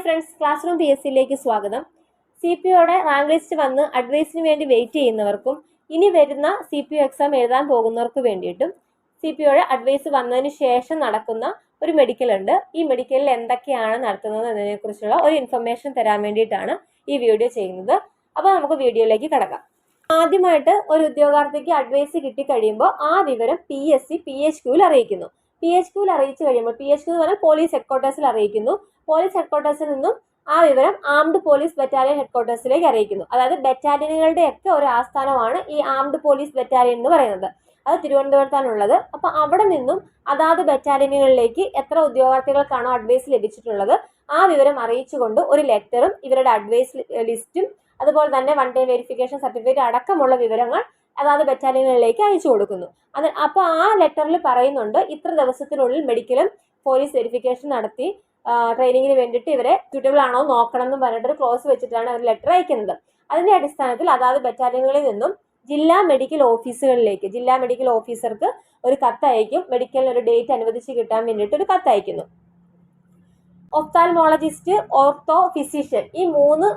Hi friends class room P S സിയിലേക്ക് സ്വാഗതം C P ഒയുടെ റാങ്ക് ലിസ്റ്റ് വന്ന് അഡ്വൈസിന് വേണ്ടി വെയിറ്റ് ചെയ്യുന്നവർക്കും ഇനി വരുന്ന സി പി ഒ എക്സാം എഴുതാൻ പോകുന്നവർക്ക് വേണ്ടിയിട്ടും സി പി ഒയുടെ അഡ്വൈസ് വന്നതിന് ശേഷം നടക്കുന്ന ഒരു മെഡിക്കൽ ഉണ്ട്. ഈ മെഡിക്കലിൽ എന്തൊക്കെയാണ് നടത്തുന്നത് എന്നതിനെക്കുറിച്ചുള്ള ഒരു ഇൻഫർമേഷൻ തരാൻ വേണ്ടിയിട്ടാണ് ഈ വീഡിയോ ചെയ്യുന്നത്. അപ്പോൾ നമുക്ക് വീഡിയോയിലേക്ക് കിടക്കാം. ആദ്യമായിട്ട് ഒരു ഉദ്യോഗാർത്ഥിക്ക് അഡ്വൈസ് കിട്ടിക്കഴിയുമ്പോൾ ആ വിവരം P S C P H ക്യൂവിൽ അറിയിക്കുന്നു. പി എച്ച് ക്യൂവിൽ അറിയിച്ചു കഴിയുമ്പോൾ പി എച്ച് ക്യൂ എന്ന് പറഞ്ഞാൽ പോലീസ് ഹെഡ്ക്വാർട്ടേഴ്സിൽ അറിയിക്കുന്നു. പോലീസ് ഹെഡ്ക്വാർട്ടേഴ്സിൽ നിന്നും ആ വിവരം ആംഡ് പോലീസ് ബറ്റാലിയൻ ഹെഡ്ക്വാർട്ടേഴ്സിലേക്ക് അറിയിക്കുന്നു. അതായത് ബറ്റാലിയനുകളുടെ ഒക്കെ ഒരു ആസ്ഥാനമാണ് ഈ ആംഡ് പോലീസ് ബറ്റാലിയൻ എന്ന് പറയുന്നത്. അത് തിരുവനന്തപുരത്താണുള്ളത്. അപ്പോൾ അവിടെ നിന്നും അതാത് ബറ്റാലിയനുകളിലേക്ക് എത്ര ഉദ്യോഗാർത്ഥികൾക്കാണോ അഡ്വൈസ് ലഭിച്ചിട്ടുള്ളത് ആ വിവരം അറിയിച്ചുകൊണ്ട് ഒരു ലെറ്ററും ഇവരുടെ അഡ്വൈസ് ലിസ്റ്റും അതുപോലെ തന്നെ വൺ ഡേ വെരിഫിക്കേഷൻ സർട്ടിഫിക്കറ്റ് അടക്കമുള്ള വിവരങ്ങൾ അതാത് ബറ്റാലിയനുകളിലേക്ക് അയച്ചു കൊടുക്കുന്നു. അത് അപ്പോൾ ആ ലെറ്ററിൽ പറയുന്നുണ്ട് ഇത്ര ദിവസത്തിനുള്ളിൽ മെഡിക്കലും പോലീസ് വെരിഫിക്കേഷൻ നടത്തി ട്രെയിനിങ്ങിന് വേണ്ടിയിട്ട് ഇവരെ സ്യൂട്ടബിൾ ആണോ നോക്കണം എന്ന് പറഞ്ഞിട്ട് ക്ലോസ് വെച്ചിട്ടാണ് അവർ ലെറ്റർ അയക്കുന്നത്. അതിന്റെ അടിസ്ഥാനത്തിൽ അതാത് ബറ്റാലിയനുകളിൽ നിന്നും ജില്ലാ മെഡിക്കൽ ഓഫീസുകളിലേക്ക് ജില്ലാ മെഡിക്കൽ ഓഫീസർക്ക് ഒരു കത്ത് അയക്കും. മെഡിക്കലിന് ഒരു ഡേറ്റ് അനുവദിച്ച് കിട്ടാൻ വേണ്ടിയിട്ട് ഒരു കത്ത് അയക്കുന്നു. ഒഫ്താൽമോളജിസ്റ്റ് ഓർത്തോ ഫിസിഷ്യൻ ഈ മൂന്ന്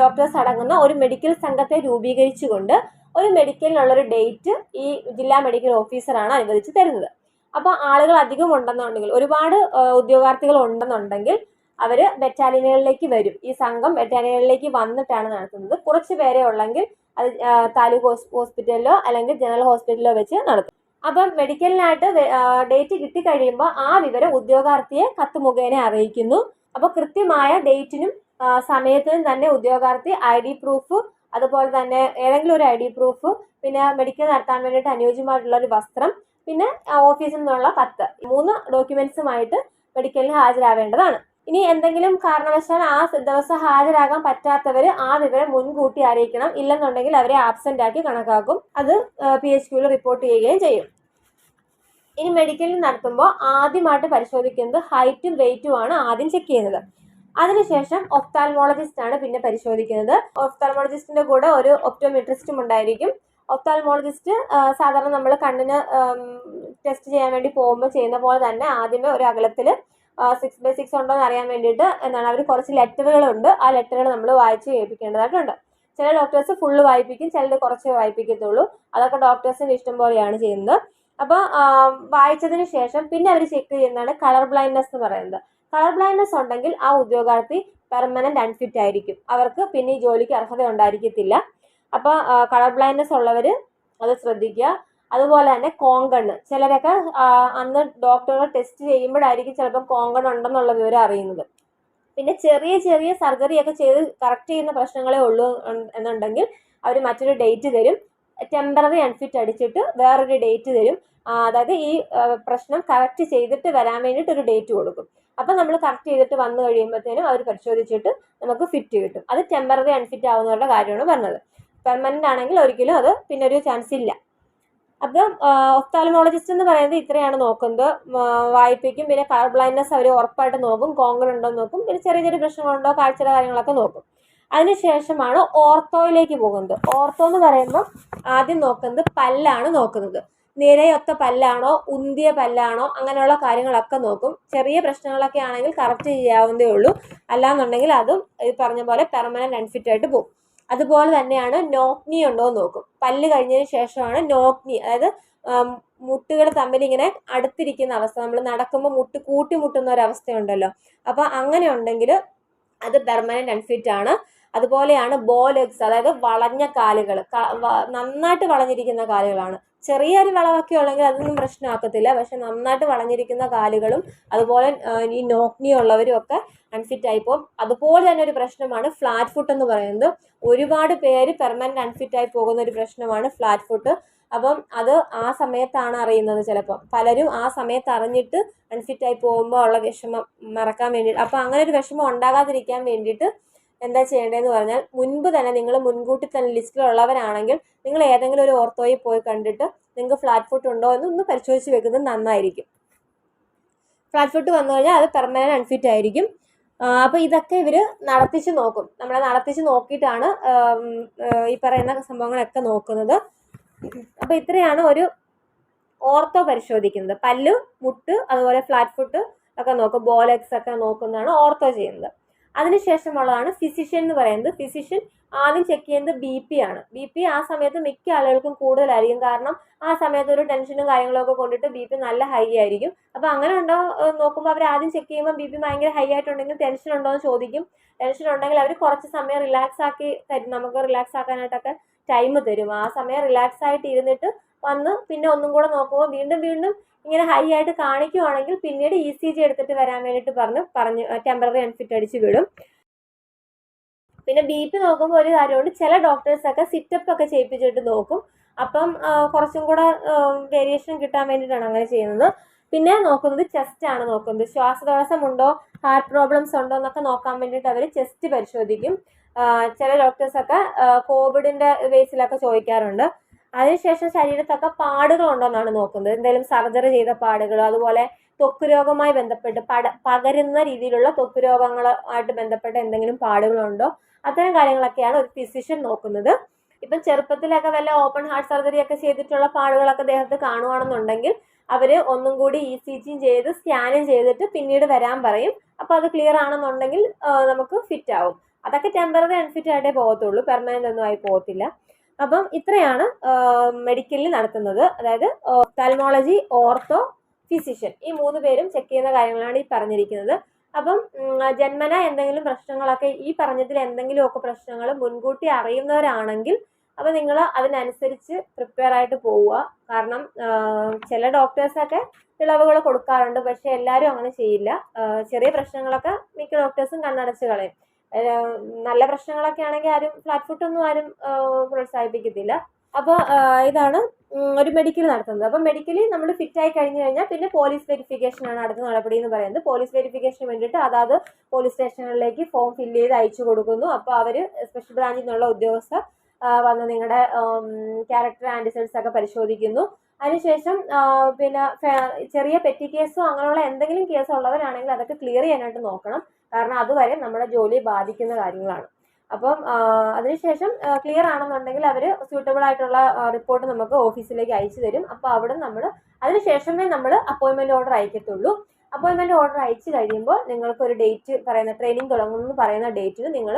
ഡോക്ടേഴ്സ് അടങ്ങുന്ന ഒരു മെഡിക്കൽ സംഘത്തെ രൂപീകരിച്ചുകൊണ്ട് ഒരു മെഡിക്കലിനുള്ളൊരു ഡേറ്റ് ഈ ജില്ലാ മെഡിക്കൽ ഓഫീസറാണ് അനുവദിച്ച് തരുന്നത്. അപ്പോൾ ആളുകൾ അധികം ഉണ്ടെന്നുണ്ടെങ്കിൽ ഒരുപാട് ഉദ്യോഗാർത്ഥികൾ ഉണ്ടെന്നുണ്ടെങ്കിൽ അവർ ബറ്റാലിയനുകളിലേക്ക് വരും. ഈ സംഘം ബറ്റാലിയനുകളിലേക്ക് വന്നിട്ടാണ് നടത്തുന്നത്. കുറച്ച് പേരെ ഉള്ളെങ്കിൽ അത് താലൂക്ക് ഹോസ്പിറ്റലിലോ അല്ലെങ്കിൽ ജനറൽ ഹോസ്പിറ്റലിലോ വെച്ച് നടത്തും. അപ്പം മെഡിക്കലിനായിട്ട് ഡേറ്റ് കിട്ടിക്കഴിയുമ്പോൾ ആ വിവരം ഉദ്യോഗാർത്ഥിയെ കത്ത് മുഖേന അറിയിക്കുന്നു. അപ്പോൾ കൃത്യമായ ഡേറ്റിനും സമയത്തിനും തന്നെ ഉദ്യോഗാർത്ഥി ഐ ഡി പ്രൂഫ് അതുപോലെ തന്നെ ഏതെങ്കിലും ഒരു ഐ ഡി പ്രൂഫ് പിന്നെ മെഡിക്കൽ നടത്താൻ വേണ്ടിയിട്ട് അനുയോജ്യമായിട്ടുള്ള ഒരു വസ്ത്രം പിന്നെ ഓഫീസിൽ നിന്നുള്ള കത്ത്. മൂന്ന് ഡോക്യുമെന്റ്സുമായിട്ട് മെഡിക്കലിന് ഹാജരാവേണ്ടതാണ്. ഇനി എന്തെങ്കിലും കാരണവശാൽ ആ ദിവസം ഹാജരാകാൻ പറ്റാത്തവർ ആ വിവരം മുൻകൂട്ടി അറിയിക്കണം. ഇല്ലെന്നുണ്ടെങ്കിൽ അവരെ ആബ്സെന്റ് ആക്കി കണക്കാക്കും. അത് പി എച്ച് ക്യൂവിൽ റിപ്പോർട്ട് ചെയ്യുകയും ചെയ്യും. ഇനി മെഡിക്കലിൽ നടത്തുമ്പോൾ ആദ്യമായിട്ട് പരിശോധിക്കുന്നത് ഹൈറ്റും വെയിറ്റും ആണ് ആദ്യം ചെക്ക് ചെയ്യുന്നത്. അതിനുശേഷം ഒപ്താൽമോളജിസ്റ്റ് ആണ് പിന്നെ പരിശോധിക്കുന്നത്. ഒപ്താൽമോളജിസ്റ്റിന്റെ കൂടെ ഒരു ഒപ്റ്റോമെട്രിസ്റ്റും ഉണ്ടായിരിക്കും. ഒപ്താൽമോളജിസ്റ്റ് സാധാരണ നമ്മൾ കണ്ണിന് ടെസ്റ്റ് ചെയ്യാൻ വേണ്ടി പോകുമ്പോൾ ചെയ്യുന്ന പോലെ തന്നെ ആദ്യമേ ഒരു അകലത്തിൽ സിക്സ് ബൈ സിക്സ് ഉണ്ടോ എന്ന് അറിയാൻ വേണ്ടിയിട്ട് എന്താണ് അവർ കുറച്ച് ലെറ്ററുകളുണ്ട്. ആ ലെറ്ററുകൾ നമ്മൾ വായിച്ച് കേൾപ്പിക്കേണ്ടതായിട്ടുണ്ട്. ചില ഡോക്ടേഴ്സ് ഫുള്ള് വായിപ്പിക്കും ചിലർ കുറച്ച് വായിപ്പിക്കത്തുള്ളൂ. അതൊക്കെ ഡോക്ടേഴ്സിന്റെ ഇഷ്ടം പോലെയാണ് ചെയ്യുന്നത്. അപ്പോൾ വായിച്ചതിന് ശേഷം പിന്നെ അവർ ചെക്ക് ചെയ്യുന്നതാണ് കളർ ബ്ലൈൻഡ്നെസ് എന്ന് പറയുന്നത്. കളർ ബ്ലൈൻഡ്നെസ് ഉണ്ടെങ്കിൽ ആ ഉദ്യോഗാർത്ഥി പെർമനന്റ് അൺഫിറ്റ് ആയിരിക്കും. അവർക്ക് പിന്നെ ഈ ജോലിക്ക് അർഹത ഉണ്ടായിരിക്കത്തില്ല. അപ്പോൾ കളർ ബ്ലൈൻഡ്നെസ് ഉള്ളവർ അത് ശ്രദ്ധിക്കുക. അതുപോലെ തന്നെ കോങ്കണ് ചിലരൊക്കെ അന്ന് ഡോക്ടറെ ടെസ്റ്റ് ചെയ്യുമ്പോഴായിരിക്കും ചിലപ്പോൾ കോങ്കൺ ഉണ്ടെന്നുള്ള വിവരം അറിയുന്നത്. പിന്നെ ചെറിയ ചെറിയ സർജറി ഒക്കെ ചെയ്ത് കറക്റ്റ് ചെയ്യുന്ന പ്രശ്നങ്ങളേ ഉള്ളൂ എന്നുണ്ടെങ്കിൽ അവർ മറ്റൊരു ഡേറ്റ് തരും. ടെമ്പററി അൺഫിറ്റ് അടിച്ചിട്ട് വേറൊരു ഡേറ്റ് തരും. അതായത് ഈ പ്രശ്നം കറക്റ്റ് ചെയ്തിട്ട് വരാൻ വേണ്ടിയിട്ട് ഒരു ഡേറ്റ് കൊടുക്കും. അപ്പം നമ്മൾ കറക്റ്റ് ചെയ്തിട്ട് വന്നു കഴിയുമ്പോഴത്തേനും അവർ പരിശോധിച്ചിട്ട് നമുക്ക് ഫിറ്റ് കിട്ടും. അത് ടെമ്പററി അൺഫിറ്റ് ആവുന്നവരുടെ കാര്യമാണ് പറഞ്ഞത്. പെർമനന്റ് ആണെങ്കിൽ ഒരിക്കലും അത് പിന്നെ ഒരു ചാൻസ് ഇല്ല. അപ്പം ഒഫ്താലമോളജിസ്റ്റ് എന്ന് പറയുന്നത് ഇത്രയാണ് നോക്കുന്നത്. വായ്പയ്ക്കും പിന്നെ കളർ ബ്ലൈൻഡ്നെസ് അവർ ഉറപ്പായിട്ട് നോക്കും. കോങ്കൺ ഉണ്ടോ നോക്കും. പിന്നെ ചെറിയ ചെറിയ പ്രശ്നങ്ങളുണ്ടോ കാഴ്ചയുടെ കാര്യങ്ങളൊക്കെ നോക്കും. അതിനുശേഷമാണ് ഓർത്തോയിലേക്ക് പോകുന്നത്. ഓർത്തോ എന്ന് പറയുമ്പോൾ ആദ്യം നോക്കുന്നത് പല്ലാണ് നോക്കുന്നത്. നിരയൊത്ത പല്ലാണോ ഉന്തിയ പല്ലാണോ അങ്ങനെയുള്ള കാര്യങ്ങളൊക്കെ നോക്കും. ചെറിയ പ്രശ്നങ്ങളൊക്കെ ആണെങ്കിൽ കറക്റ്റ് ചെയ്യാവുന്നതേ ഉള്ളൂ. അല്ലാന്നുണ്ടെങ്കിൽ അതും ഈ പറഞ്ഞ പോലെ പെർമനന്റ് അൺഫിറ്റ് ആയിട്ട് പോകും. അതുപോലെ തന്നെയാണ് നോക്നി ഉണ്ടോ എന്ന് നോക്കും. പല്ല് കഴിഞ്ഞതിന് ശേഷമാണ് നോക്നി അതായത് മുട്ടുകൾ തമ്മിൽ ഇങ്ങനെ അടുത്തിരിക്കുന്ന അവസ്ഥ. നമ്മൾ നടക്കുമ്പോൾ മുട്ട് കൂട്ടിമുട്ടുന്ന ഒരു അവസ്ഥയുണ്ടല്ലോ. അപ്പോൾ അങ്ങനെ ഉണ്ടെങ്കിൽ അത് പെർമനന്റ് അൺഫിറ്റ് ആണ്. അതുപോലെയാണ് ബോലെഗ്സ് അതായത് വളഞ്ഞ കാലുകൾ നന്നായിട്ട് വളഞ്ഞിരിക്കുന്ന കാലുകളാണ്. ചെറിയൊരു വളവൊക്കെ ഉള്ളെങ്കിൽ അതൊന്നും പ്രശ്നമാക്കത്തില്ല. പക്ഷെ നന്നായിട്ട് വളഞ്ഞിരിക്കുന്ന കാലുകളും അതുപോലെ ഈ നോക്നി ഉള്ളവരും ഒക്കെ അൺഫിറ്റ് പോകും. അതുപോലെ തന്നെ ഒരു പ്രശ്നമാണ് ഫ്ലാറ്റ് ഫുട്ട് എന്ന് പറയുന്നത്. ഒരുപാട് പേര് പെർമനന്റ് അൺഫിറ്റ് ആയി പോകുന്ന ഒരു പ്രശ്നമാണ് ഫ്ലാറ്റ് ഫുട്ട് അപ്പം അത് ആ സമയത്താണ് അറിയുന്നത് ചിലപ്പോൾ പലരും ആ സമയത്ത് അറിഞ്ഞിട്ട് അൺഫിറ്റ് ആയി പോകുമ്പോൾ ഉള്ള വിഷമം മറക്കാൻ വേണ്ടിയിട്ട്. അപ്പോൾ അങ്ങനെ ഒരു വിഷമം ഉണ്ടാകാതിരിക്കാൻ വേണ്ടിയിട്ട് എന്താ ചെയ്യേണ്ടതെന്ന് പറഞ്ഞാൽ മുൻപ് തന്നെ നിങ്ങൾ മുൻകൂട്ടി തന്നെ ലിസ്റ്റിലുള്ളവരാണെങ്കിൽ നിങ്ങൾ ഏതെങ്കിലും ഒരു ഓർത്തോയിൽ പോയി കണ്ടിട്ട് നിങ്ങൾക്ക് ഫ്ലാറ്റ് ഫുട്ട് ഉണ്ടോ എന്ന് ഒന്ന് പരിശോധിച്ച് വെക്കുന്നത് നന്നായിരിക്കും. ഫ്ലാറ്റ് ഫുട്ട് വന്നു കഴിഞ്ഞാൽ അത് പെർമനന്റ് അൺഫിറ്റ് ആയിരിക്കും. അപ്പോൾ ഇതൊക്കെ ഇവർ നടത്തിച്ച് നോക്കും. നമ്മളെ നടത്തിച്ച് നോക്കിയിട്ടാണ് ഈ പറയുന്ന സംഭവങ്ങളൊക്കെ നോക്കുന്നത്. അപ്പോൾ ഇത്രയാണ് ഒരു ഓർത്തോ പരിശോധിക്കുന്നത്. പല്ല് മുട്ട് അതുപോലെ ഫ്ലാറ്റ് ഫുട്ട് ഒക്കെ നോക്കും ബോലെക്സ് ഒക്കെ നോക്കുന്നതാണ് ഓർത്തോ ചെയ്യുന്നത്. അതിനുശേഷമുള്ളതാണ് ഫിസിഷ്യൻ എന്ന് പറയുന്നത്. ഫിസിഷ്യൻ ആദ്യം ചെക്ക് ചെയ്യുന്നത് ബി പി ആണ്. ബി പി ആ സമയത്ത് മിക്ക ആളുകൾക്കും കൂടുതലായിരിക്കും. കാരണം ആ സമയത്ത് ഒരു ടെൻഷനും കാര്യങ്ങളൊക്കെ കൊണ്ടിട്ട് ബി പി നല്ല ഹൈ ആയിരിക്കും. അപ്പോൾ അങ്ങനെ ഉണ്ടോ നോക്കുമ്പോൾ അവർ ആദ്യം ചെക്ക് ചെയ്യുമ്പോൾ ബി പി ഭയങ്കര ഹൈ ആയിട്ടുണ്ടെങ്കിൽ ടെൻഷൻ ഉണ്ടോ എന്ന് ചോദിക്കും. ടെൻഷൻ ഉണ്ടെങ്കിൽ അവർ കുറച്ച് സമയം റിലാക്സ് ആക്കി തരും. നമുക്ക് റിലാക്സ് ആക്കാനായിട്ടൊക്കെ ടൈം തരും. ആ സമയം റിലാക്സ് ആയിട്ട് ഇരുന്നിട്ട് വന്ന് പിന്നെ ഒന്നും കൂടെ നോക്കുമ്പോൾ വീണ്ടും വീണ്ടും ഇങ്ങനെ ഹൈ ആയിട്ട് കാണിക്കുവാണെങ്കിൽ പിന്നീട് ഇ സി ജി എടുത്തിട്ട് വരാൻ വേണ്ടിയിട്ട് പറഞ്ഞ് പറഞ്ഞു ടെമ്പററി അൺഫിറ്റ് അടിച്ച് വിടും. പിന്നെ ബി പി നോക്കുമ്പോൾ ഒരു കാര്യമുണ്ട്. ചില ഡോക്ടേഴ്സൊക്കെ സിറ്റപ്പ് ഒക്കെ ചെയ്യിപ്പിച്ചിട്ട് നോക്കും. അപ്പം കുറച്ചും കൂടെ വേരിയേഷൻ കിട്ടാൻ വേണ്ടിയിട്ടാണ് അങ്ങനെ ചെയ്യുന്നത്. പിന്നെ നോക്കുന്നത് ചെസ്റ്റ് ആണ് നോക്കുന്നത്. ശ്വാസതടസ്സമുണ്ടോ? ഹാർട്ട് പ്രോബ്ലംസ് ഉണ്ടോ എന്നൊക്കെ നോക്കാൻ വേണ്ടിയിട്ട് അവർ ചെസ്റ്റ് പരിശോധിക്കും. ചില ഡോക്ടേഴ്സൊക്കെ കോവിഡിന്റെ ബേസിലൊക്കെ ചോദിക്കാറുണ്ട്. അതിനുശേഷം ശരീരത്തൊക്കെ പാടുകൾ ഉണ്ടോ എന്നാണ് നോക്കുന്നത്. എന്തെങ്കിലും സർജറി ചെയ്ത പാടുകളോ അതുപോലെ ത്വക്ക് രോഗവുമായി ബന്ധപ്പെട്ട് പട പകരുന്ന രീതിയിലുള്ള ത്വക്ക് രോഗങ്ങളുമായിട്ട് ബന്ധപ്പെട്ട എന്തെങ്കിലും പാടുകളുണ്ടോ? അത്തരം കാര്യങ്ങളൊക്കെയാണ് ഒരു ഫിസിഷ്യൻ നോക്കുന്നത്. ഇപ്പം ചെറുപ്പത്തിലൊക്കെ വല്ല ഓപ്പൺ ഹാർട്ട് സർജറി ഒക്കെ ചെയ്തിട്ടുള്ള പാടുകളൊക്കെ ദേഹത്ത് കാണുവാണെന്നുണ്ടെങ്കിൽ അവർ ഒന്നും കൂടി ഇ സി ജിയും ചെയ്ത് സ്കാനും ചെയ്തിട്ട് പിന്നീട് വരാൻ പറയും. അപ്പോൾ അത് ക്ലിയർ ആണെന്നുണ്ടെങ്കിൽ നമുക്ക് ഫിറ്റ് ആവും. അതൊക്കെ ടെമ്പററി അൺഫിറ്റ് ആയിട്ടേ പോകത്തുള്ളൂ. പെർമനന്റ് ഒന്നും ആയി പോകത്തില്ല. അപ്പം ഇത്രയാണ് മെഡിക്കലിൽ നടത്തുന്നത്. അതായത് തൽമോളജി ഓർത്തോ ഫിസിഷ്യൻ ഈ മൂന്ന് പേരും ചെക്ക് ചെയ്യുന്ന കാര്യങ്ങളാണ് ഈ പറഞ്ഞിരിക്കുന്നത്. അപ്പം ജന്മന എന്തെങ്കിലും പ്രശ്നങ്ങളൊക്കെ ഈ പറഞ്ഞതിൽ എന്തെങ്കിലുമൊക്കെ പ്രശ്നങ്ങൾ മുൻകൂട്ടി അറിയുന്നവരാണെങ്കിൽ അപ്പോൾ നിങ്ങൾ അതിനനുസരിച്ച് പ്രിപ്പയർ ആയിട്ട് പോവുക. കാരണം ചില ഡോക്ടേഴ്സൊക്കെ ഇളവുകൾ കൊടുക്കാറുണ്ട്. പക്ഷേ എല്ലാവരും അങ്ങനെ ചെയ്യില്ല. ചെറിയ പ്രശ്നങ്ങളൊക്കെ മിക്ക ഡോക്ടേഴ്സും കണ്ണടച്ച് കളയും. നല്ല പ്രശ്നങ്ങളൊക്കെ ആണെങ്കിൽ ആരും ഫ്ലാറ്റ് ഫുട്ടൊന്നും ആരും പ്രോത്സാഹിപ്പിക്കത്തില്ല. അപ്പോൾ ഇതാണ് ഒരു മെഡിക്കൽ നടത്തുന്നത്. അപ്പോൾ മെഡിക്കലി നമ്മൾ ഫിറ്റ് ആയി കഴിഞ്ഞു കഴിഞ്ഞാൽ പിന്നെ പോലീസ് വെരിഫിക്കേഷൻ ആണ് അടുത്ത നടപടി എന്ന് പറയുന്നത്. പോലീസ് വെരിഫിക്കേഷന് വേണ്ടിയിട്ട് അതാത് പോലീസ് സ്റ്റേഷനുകളിലേക്ക് ഫോം ഫില്ല് ചെയ്ത് അയച്ചു കൊടുക്കുന്നു. അപ്പോൾ അവർ സ്പെഷ്യൽ ബ്രാഞ്ചിൽ നിന്നുള്ള ഉദ്യോഗസ്ഥർ വന്ന് നിങ്ങളുടെ ക്യാരക്ടർ ആന്റിസൈഡ്സ് ഒക്കെ പരിശോധിക്കുന്നു. അതിനുശേഷം പിന്നെ ചെറിയ പെറ്റി കേസോ അങ്ങനെയുള്ള എന്തെങ്കിലും കേസ് ഉള്ളവരാണെങ്കിൽ അതൊക്കെ ക്ലിയർ ചെയ്യാനായിട്ട് നോക്കണം. കാരണം അതുവരെ നമ്മുടെ ജോലി ബാധിക്കുന്ന കാര്യങ്ങളാണ്. അപ്പം അതിനുശേഷം ക്ലിയർ ആണെന്നുണ്ടെങ്കിൽ അവർ സ്യൂട്ടബിൾ ആയിട്ടുള്ള റിപ്പോർട്ട് നമുക്ക് ഓഫീസിലേക്ക് അയച്ചു തരും. അപ്പോൾ അവിടെ നമ്മൾ അതിനുശേഷമേ നമ്മൾ അപ്പോയിൻമെന്റ് ഓർഡർ അയക്കത്തുള്ളൂ. അപ്പോയിൻമെന്റ് ഓർഡർ അയച്ചു കഴിയുമ്പോൾ നിങ്ങൾക്ക് ഒരു ഡേറ്റ് പറയുന്ന ട്രെയിനിങ് തുടങ്ങുമെന്ന് പറയുന്ന ഡേറ്റിന് നിങ്ങൾ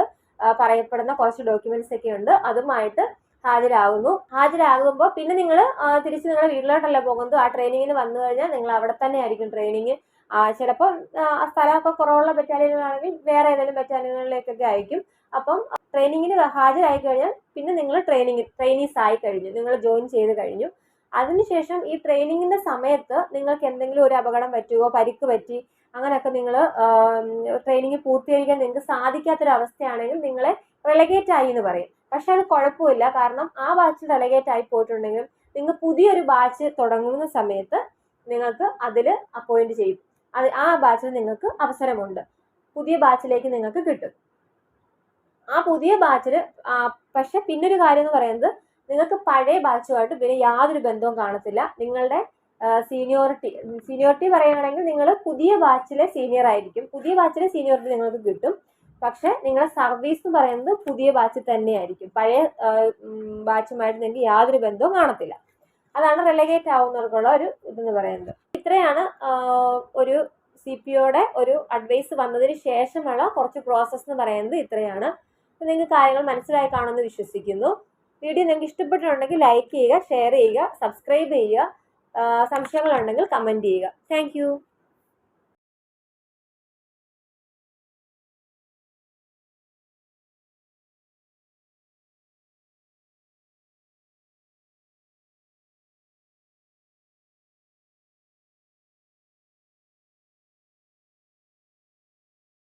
പറയപ്പെടുന്ന കുറച്ച് ഡോക്യുമെന്റ്സ് ഒക്കെ ഉണ്ട് അതുമായിട്ട് ഹാജരാകുന്നു. ഹാജരാകുമ്പോൾ പിന്നെ നിങ്ങൾ തിരിച്ച് നിങ്ങളുടെ വീട്ടിലോട്ടല്ല പോകുന്നത്. ആ ട്രെയിനിങ്ങിന് വന്നു കഴിഞ്ഞാൽ നിങ്ങൾ അവിടെ തന്നെ ആയിരിക്കും ട്രെയിനിങ് ചിലപ്പോൾ സ്ഥലമൊക്കെ കുറവുള്ള ബറ്റാലിയനുകളാണെങ്കിൽ വേറെ ഏതെങ്കിലും ബറ്റാലിയനുകളിലേക്കൊക്കെ അയക്കും അപ്പം ട്രെയിനിങ്ങിന് ഹാജരായി കഴിഞ്ഞാൽ പിന്നെ നിങ്ങൾ ട്രെയിനിങ് ട്രെയിനീസ് ആയി കഴിഞ്ഞു. നിങ്ങൾ ജോയിൻ ചെയ്ത് കഴിഞ്ഞു. അതിനുശേഷം ഈ ട്രെയിനിങ്ങിന്റെ സമയത്ത് നിങ്ങൾക്ക് എന്തെങ്കിലും ഒരു അപകടം പറ്റുമോ പരിക്ക് പറ്റി? അങ്ങനെയൊക്കെ നിങ്ങൾ ട്രെയിനിങ് പൂർത്തീകരിക്കാൻ നിങ്ങൾക്ക് സാധിക്കാത്തൊരവസ്ഥയാണെങ്കിൽ നിങ്ങളെ റെലഗേറ്റ് ആയി എന്ന് പറയും. പക്ഷെ അത് കുഴപ്പമില്ല. കാരണം ആ ബാച്ച് റെലഗേറ്റ് ആയി പോയിട്ടുണ്ടെങ്കിൽ നിങ്ങൾ പുതിയൊരു ബാച്ച് തുടങ്ങുന്ന സമയത്ത് നിങ്ങൾക്ക് അതിൽ അപ്പോയിന്റ് ചെയ്യും. അത് ആ ബാച്ചിൽ നിങ്ങൾക്ക് അവസരമുണ്ട്. പുതിയ ബാച്ചിലേക്ക് നിങ്ങൾക്ക് കിട്ടും. ആ പുതിയ ബാച്ചിൽ പക്ഷെ പിന്നൊരു കാര്യം എന്ന് പറയുന്നത് നിങ്ങൾക്ക് പഴയ ബാച്ചുമായിട്ട് പിന്നെ യാതൊരു ബന്ധവും കാണത്തില്ല. നിങ്ങളുടെ സീനിയോറിറ്റി സീനിയോറിറ്റി പറയുകയാണെങ്കിൽ നിങ്ങൾ പുതിയ ബാച്ചിലെ സീനിയർ ആയിരിക്കും. പുതിയ ബാച്ചിലെ സീനിയോറിറ്റി നിങ്ങൾക്ക് കിട്ടും. പക്ഷെ നിങ്ങളുടെ സർവീസ് എന്ന് പറയുന്നത് പുതിയ ബാച്ചിൽ തന്നെയായിരിക്കും പഴയ ബാച്ചുമായിട്ട് നിങ്ങൾക്ക് യാതൊരു ബന്ധവും കാണത്തില്ല. അതാണ് റെലഗേറ്റ് ആവുന്നവർക്കുള്ള ഒരു ഇതെന്ന് പറയുന്നത്. ഇത്രയാണ് ഒരു സി പി ഒയുടെ ഒരു അഡ്വൈസ് വന്നതിന് ശേഷമുള്ള കുറച്ച് പ്രോസസ്സ് എന്ന് പറയുന്നത് ഇത്രയാണ്. നിങ്ങൾക്ക് കാര്യങ്ങൾ മനസ്സിലായി കാണുമെന്ന് വിശ്വസിക്കുന്നു. വീഡിയോ നിങ്ങൾക്ക് ഇഷ്ടപ്പെട്ടിട്ടുണ്ടെങ്കിൽ ലൈക്ക് ചെയ്യുക ഷെയർ ചെയ്യുക സബ്സ്ക്രൈബ് ചെയ്യുക. സംശയങ്ങളുണ്ടെങ്കിൽ കമന്റ് ചെയ്യുക. താങ്ക്